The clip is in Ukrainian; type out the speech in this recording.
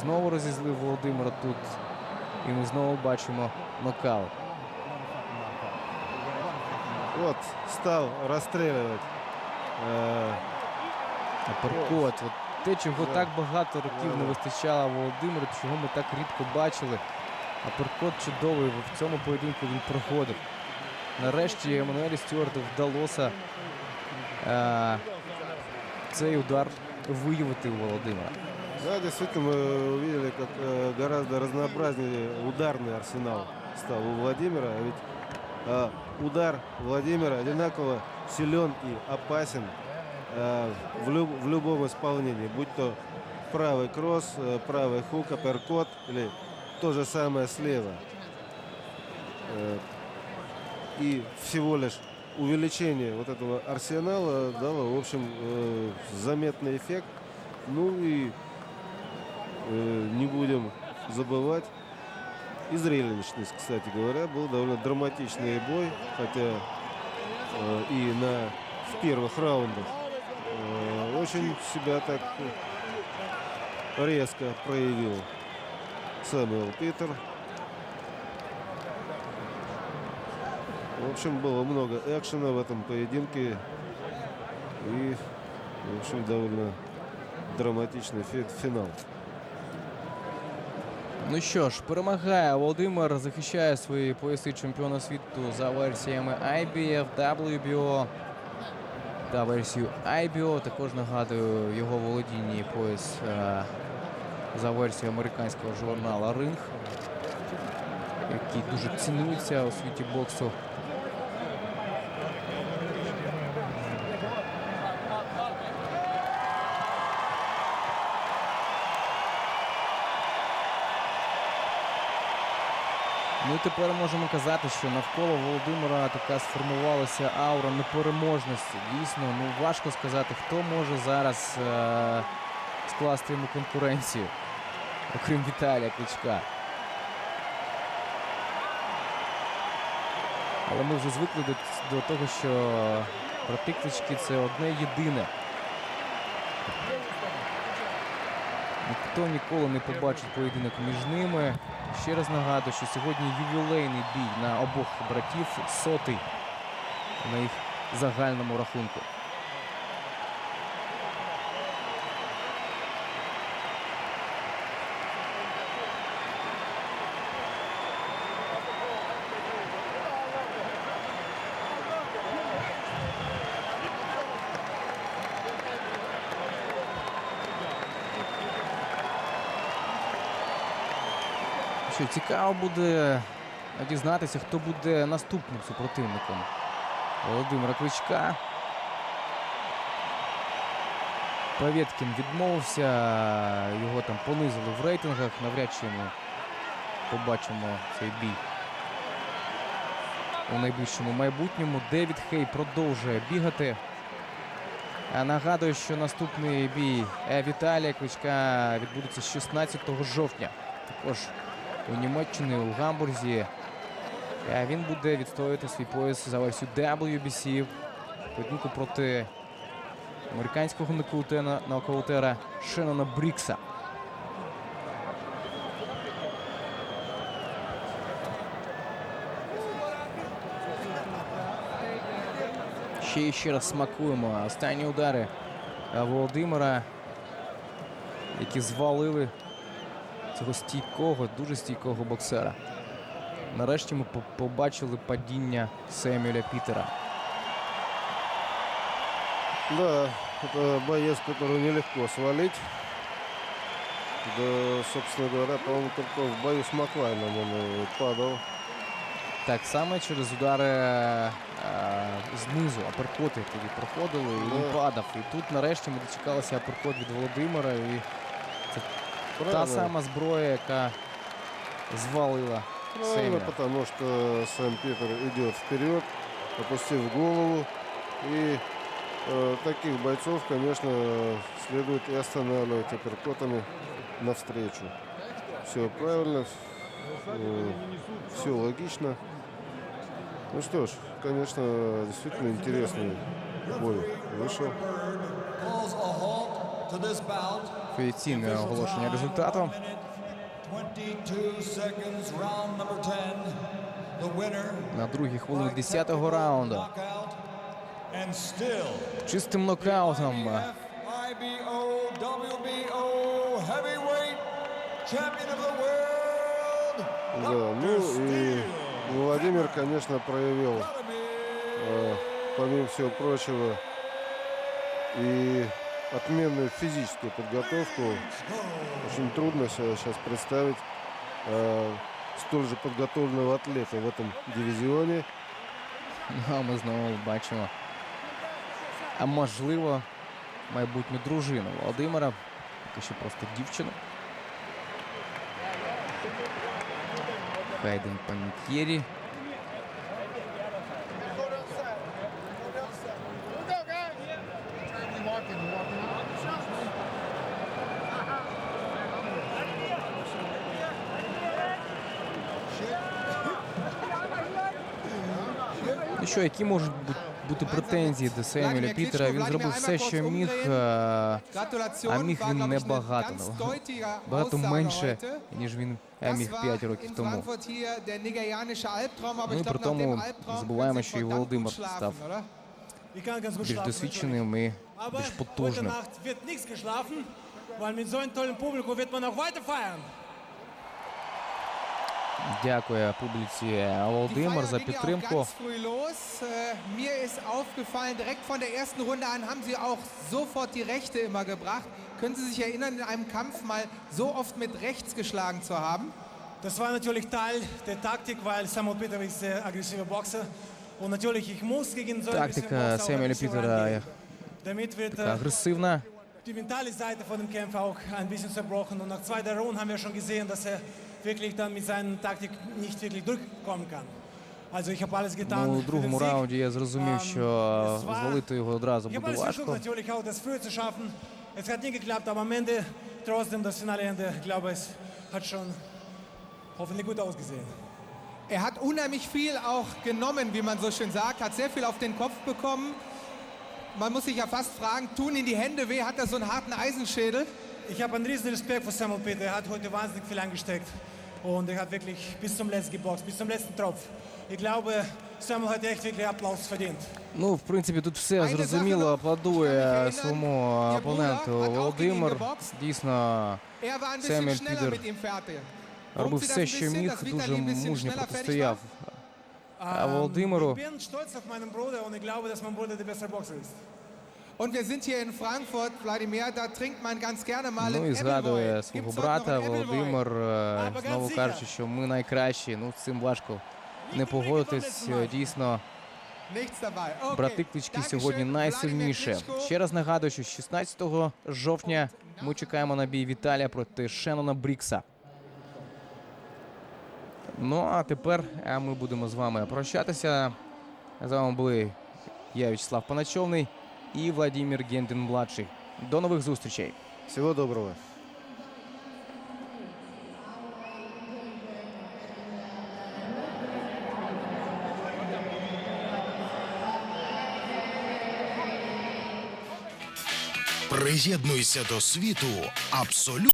Знову розізлив Володимира тут. І ми знову бачимо нокаут. Вот, стал расстреливать. Э, Аперкот. От те, чого так багато років не вистачало Володимиру, чого ми так рідко бачили. Аперкот чудовий в цьому поєдинку він проходив. Нарешті Еммануелі Стюарту вдалося е, цей удар виявити у Володимира. Да, действительно, мы увидели, как э, гораздо разнообразнее ударный арсенал стал у Владимира. А Ведь э, удар Владимира одинаково силен и опасен э, в, люб- в любом исполнении. Будь то правый кросс, э, правый хук, апперкот или то же самое слева. Э, И всего лишь увеличение вот этого арсенала дало, в общем, э, заметный эффект. Ну и э, не будем забывать и зрелищность, кстати говоря, был довольно драматичный бой, хотя э, и на в первых раундах э, очень себя так резко проявил Сэмюэл Питер. В общем, было много экшена в этом поединке. И, в общем, довольно драматичный фи- финал. Ну що ж, перемагає Володимир, захищає свої пояси чемпіона світу за версіями IBF, WBO та версію IBO. Також нагадую його володінні пояс е, за версією американського журнала Ринг, який дуже цінується у світі боксу. Ну і тепер можемо казати, що навколо Володимира така сформувалася аура непереможності. Дійсно, ну важко сказати, хто може зараз е- скласти йому конкуренцію, окрім Віталія Кличка. Але ми вже звикли до, до того, що брати Клички це одне єдине. Ніхто ніколи не побачить поєдинок між ними. Ще раз нагадую, що сьогодні ювілейний бій на обох братів сотий на їх загальному рахунку. Що цікаво буде дізнатися, хто буде наступним супротивником Володимира Кличка. Павєткін відмовився, його там понизили в рейтингах. Навряд чи ми побачимо цей бій у найближчому майбутньому. Девід Хей продовжує бігати. Нагадую, що наступний бій е, Віталія Кличка відбудеться 16 жовтня. Також у Німеччині у Гамбурзі. Е, Він буде відстоювати свій пояс за версію WBC в поєдинку проти американського нокаутена, нокаутера Шеннона Брікса. Ще і ще раз смакуємо останні удари е, Володимира, які звалили цього стійкого, дуже стійкого боксера. Нарешті ми побачили падіння Семюеля Пітера. Да, это боец, которого нелегко свалить. Да, собственно говоря, по-моему, только в бою с Маклайном он падал. Так само через удари е, знизу, аперкоти, які проходили, і він Да. падав. І тут нарешті ми дочекалися аперкот від Володимира. І Правильно. сама зброя, яка звалила Правильно, потому что Сэм Питер идет вперед, опустив голову. И э, таких бойцов, конечно, следует и останавливать апперкотами навстречу. Все правильно, все логично. Ну что ж, конечно, действительно интересный бой вышел. Офіційне оголошення результату. 22 seconds, round number 10. The winner. На другій хвилині 10-го раунду. Чистим нокаутом. Да, ну и Владимир, конечно, проявил, э, помимо всего прочего, и отменную физическую подготовку. Очень трудно себе сейчас представить э, столь же подготовленного атлета в этом дивизионе. Ну, а ми знову бачимо. А можливо, майбутню дружину Володимира. Поки що просто дівчину. Хайден Панікєрі. Що, які можуть бу- бути претензії до Семюеля Пітера? Він зробив все, що міг. е, А міг він небагато. Багато менше, ніж він е, міг 5 років тому. Ну і при тому забуваємо, що і Володимир став Більш досвідченим і більш потужним. Wird man auch weiter feiern. Дякую публіці Володимир за підтримку. Äh, Mir ist aufgefallen, direkt von der ersten Runde an haben sie auch sofort die Rechte immer gebracht. Können Sie sich erinnern, in einem Kampf mal so oft mit rechts geschlagen zu haben? Das war natürlich Teil der Taktik, weil Samuel Peter ist sehr aggressiver Boxer. Und natürlich, ich muss gegen so einen Tactica aggressiven Boxer auch Samuel aggressiv Peter, rangehen. Damit wird äh, Агресивна. die mentale Seite von dem Kämpfer auch ein bisschen zerbrochen. Und nach zwei der Runden haben wir schon gesehen, dass er wirklich dann mit seiner Taktik nicht wirklich durchkommen kann. Also ich habe alles getan. Ну, у für den другому Sieg. раунді я зрозумів, що звалити його одразу Ich habe буде alles versucht, важко. natürlich auch das früher zu schaffen. Es hat nie geklappt, aber am Ende trotzdem das finale Ende, ich glaube, es hat schon hoffentlich gut ausgesehen. Er hat unheimlich viel auch genommen, wie man so schön sagt, hat sehr viel auf den Kopf bekommen. Man muss sich ja fast fragen, tun ihm die Hände weh, hat er so einen harten Eisenschädel? Ich habe einen riesen Respekt vor Samuel Peter. Er hat heute wahnsinnig viel angesteckt. Und er hat wirklich bis zum letzten geboxt, bis zum letzten Tropf. Ich glaube, Samuel hat echt wirklich Applaus verdient. Ну, в принципі, тут все зрозуміло. Аплодує своєму опоненту Володимир. Дійсно, Er ihm fertig. робив все, що міг, дуже мужньо протистояв. Ähm, Володимиру Ich Ну і згадує свого брата? Володимир, е, знову кажучи, що ми найкращі. Ну, з цим важко не погодитись. Е, Дійсно, брати клички сьогодні найсильніше. Ще раз нагадую, що 16 жовтня ми чекаємо на бій Віталія проти Шеннона Брікса. Ну а тепер е, ми будемо з вами прощатися. З вами були я, Вячеслав Паначовний і Владимир Гендин младший. До нових зустрічей. Всього доброго. Приєднуйся до світу абсолютно.